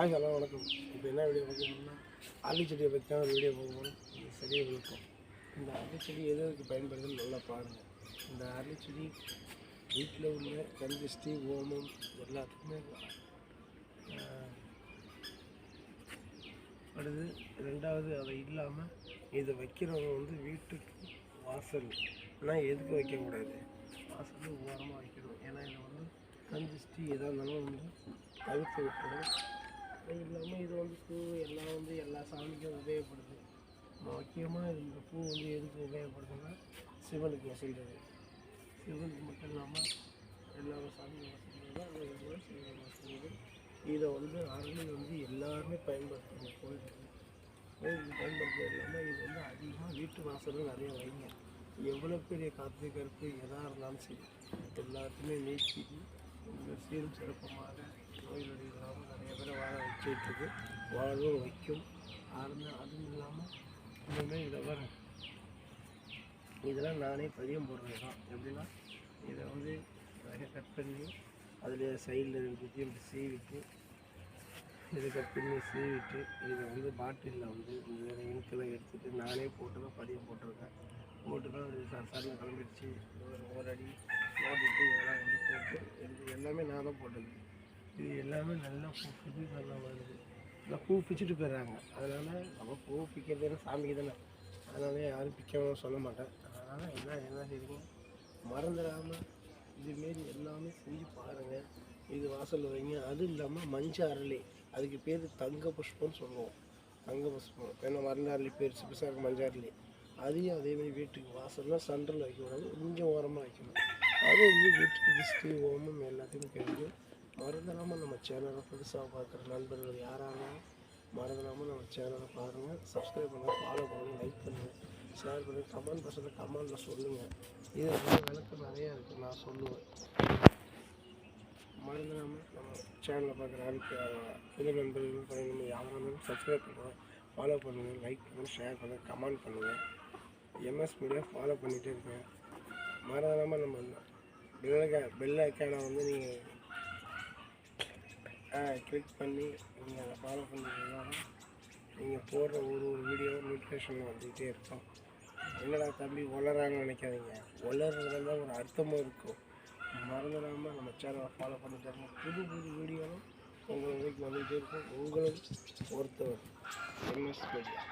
Hi hello வணக்கம். இப்போ என்ன வீடியோ பார்க்க போகிறோம்னா அரளி செடியை பற்றி தான் ஒரு வீடியோ பார்க்க போகிறோம் இது சரியாக விளக்கம் இந்த அரளி செடி எது எதுக்கு பயன்படுதுன்னு நல்லா பாருங்கள் இந்த அரளி செடி வீட்டில் உள்ள கந்திஷ்டி ஓமம் எல்லாத்துக்குமே ஆஹ், அடுத்து ரெண்டாவது அதை இல்லாமல் இதை வைக்கிறவங்க வந்து வீட்டுக்கு வாசல்னால் எதுக்கு வைக்கக்கூடாது. வாசல் ஓரமாக வைக்கணும். ஏன்னா இதை வந்து கந்திஷ்டி எதாக இருந்தாலும் வந்து தவிர்த்து விட்டுடும் அது இல்லாமல் இது வந்து பூ எல்லா சாமிக்கும் உபயோகப்படுது. முக்கியமாக இந்த பூ வந்து எதுக்கு உபயோகப்படுதுன்னா சிவனுக்கு வசந்தது சிவனுக்கு மட்டும் இல்லாமல் எல்லா சாமியும் வசந்தது சிவனுக்கு இதை வந்து அருள் வந்து எல்லாருமே பயன்படுத்துவோம் கோயிலுக்கு. கோயிலுக்கு பயன்படுத்துறது இல்லாமல் இது வந்து அதிகமாக வீட்டு வாசலில் நிறைய வைங்க. எவ்வளோ பெரிய காற்று கருப்பு எதாக இருந்தாலும் சரி எல்லாத்தையுமே நீக்கி சீரும் சிறப்புமாக நோய் நொடி இல்லாமல் நிறைய பேரை வாழ வச்சுட்டு வாழும் வைக்கும். அது அதுவும் இல்லாமல் இன்னுமே இதை வர இதெல்லாம் நானே பதியம் போடுறது தான் எப்படின்னா இதை வந்து நிறைய கட் பண்ணி அதில் சைடில் ரெண்டுத்தையும் இப்படி சீவிட்டு இதை கட் பண்ணி சீவிட்டு இதை வந்து பாட்டிலில் வந்து இந்த இன்க்கெல்லாம் எடுத்துட்டு நானே போட்டு தான் பதியம் போட்டிருக்கேன். போட்டு தான் அது சாதாரண கிளம்பிடுச்சு. ஒரு ஒரு அடி போட்டுட்டு இதெல்லாம் வந்து போட்டு எல்லாமே நான் தான் போட்டது. இது எல்லாமே நல்லா பூக்குது நல்லா வருது. எல்லாம் பூ பிச்சுட்டு போயிடுறாங்க. அதனால் நம்ம பூ பிக்கிறது சாமிக்கு தானே. அதனால யாரும் பிக்கவும் சொல்ல மாட்டேன். அதனால் என்ன என்ன செய்யுங்க மறந்துடாமல் இதுமாரி எல்லாமே செஞ்சு பாருங்கள் இது வாசலில் வைங்க. அது இல்லாமல் மஞ்சள் அரளி அதுக்கு பேர் தங்க புஷ்பம்னு சொல்லுவோம். தங்க புஷ்பம். ஏன்னா மருந்து அரளி பெருசு பெருசாக இருக்கும் அரளி. அதையும் அதேமாதிரி வீட்டுக்கு வாசலில் சென்டரில் வைக்கக்கூடாது கொஞ்சம் ஓரமாக வைக்கணும். அதுவும் வந்து வீட்டுக்கு திஷ்டி ஓமம் எல்லாத்தையும் கிடைக்கும் மறந்துடாமல் நம்ம சேனலை புதுசாக பார்க்குற நண்பர்கள் யாராலும் மறந்துடாமல் நம்ம சேனலை பாருங்கள் சப்ஸ்கிரைப் பண்ணுங்கள் ஃபாலோ பண்ணுங்கள் லைக் பண்ணுங்கள் ஷேர் பண்ணுங்கள் கமெண்ட் பசங்க கமெண்டில் சொல்லுங்கள் இது ரொம்ப விளக்கம் நிறையா இருக்குது நான் சொல்லுவேன். மறந்துடாமல் நம்ம சேனலை பார்க்குற அனுப்பி புது நண்பர்கள் பயணம் யாராலும் சப்ஸ்கிரைப் பண்ணுங்கள் ஃபாலோ பண்ணுங்கள் லைக் பண்ணுங்கள் ஷேர் பண்ணுங்கள் கமெண்ட் பண்ணுங்கள் எம்எஸ் மீடியா ஃபாலோ பண்ணிகிட்டே இருக்கேன் மறந்துடாமல் நம்ம பெல்லைக்கா பெல் வந்து நீங்கள் கிளிக் பண்ணி நீங்கள் அதை ஃபாலோ பண்ணிங்கன்னா நீங்கள் போடுற ஒரு ஒரு வீடியோ நோட்டிஃபிகேஷன் வந்துகிட்டே இருக்கும். என்னடா தம்பி வளராங்கன்னு நினைக்காதீங்க. வளர்றதுல ஒரு அர்த்தமும் இருக்கும். மறந்துடாமல் நம்ம சேனலை ஃபாலோ பண்ணி தரணும் புது புது வீடியோவும் உங்களுக்கு வந்துகிட்டே இருக்கும். உங்களும் ஒருத்தவர் எம்எஸ் மீடியா.